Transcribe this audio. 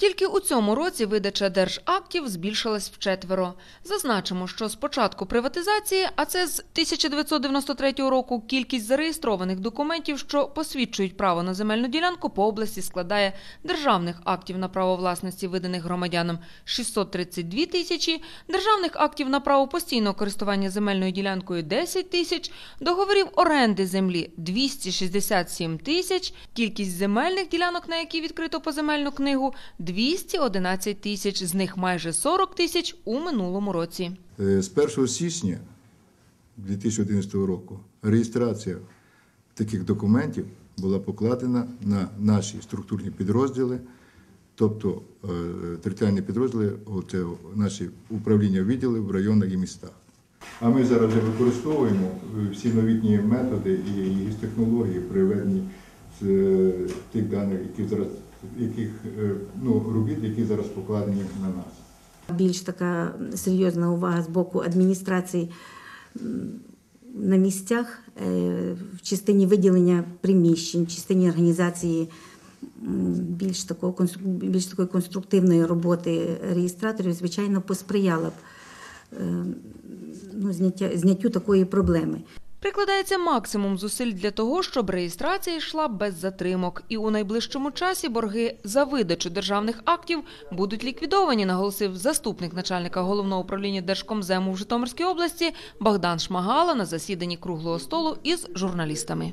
Тільки у цьому році видача держактів збільшилась вчетверо. Зазначимо, що з початку приватизації, а це з 1993 року, кількість зареєстрованих документів, що посвідчують право на земельну ділянку по області, складає державних актів на право власності, виданих громадянам 632 тисячі, державних актів на право постійного користування земельною ділянкою 10 тисяч, договорів оренди землі 267 тисяч, кількість земельних ділянок, на які відкрито поземельну книгу 211 тисяч, з них майже 40 тисяч у минулому році. Е, З 1 січня 2011 року реєстрація таких документів була покладена на наші структурні підрозділи, тобто е, територіальні підрозділи, це наші управління відділи в районах і містах. А ми зараз вже використовуємо е, всі новітні методи і технології при веденні з е, тих даних, які зараз яких е, ну, робіт, які зараз покладені на нас. Більш така серйозна увага з боку адміністрації на місцях е, в частині виділення приміщень, в частині організації більш такого більш такої конструктивної роботи реєстраторів, звичайно, посприяла б е, ну, зняття, зняттю такої проблеми. Прикладається максимум зусиль для того, щоб реєстрація йшла без затримок, і у найближчому часі борги за видачу державних актів будуть ліквідовані, наголосив заступник начальника головного управління Держкомзему в Житомирській області Богдан Шмагала на засіданні круглого столу із журналістами.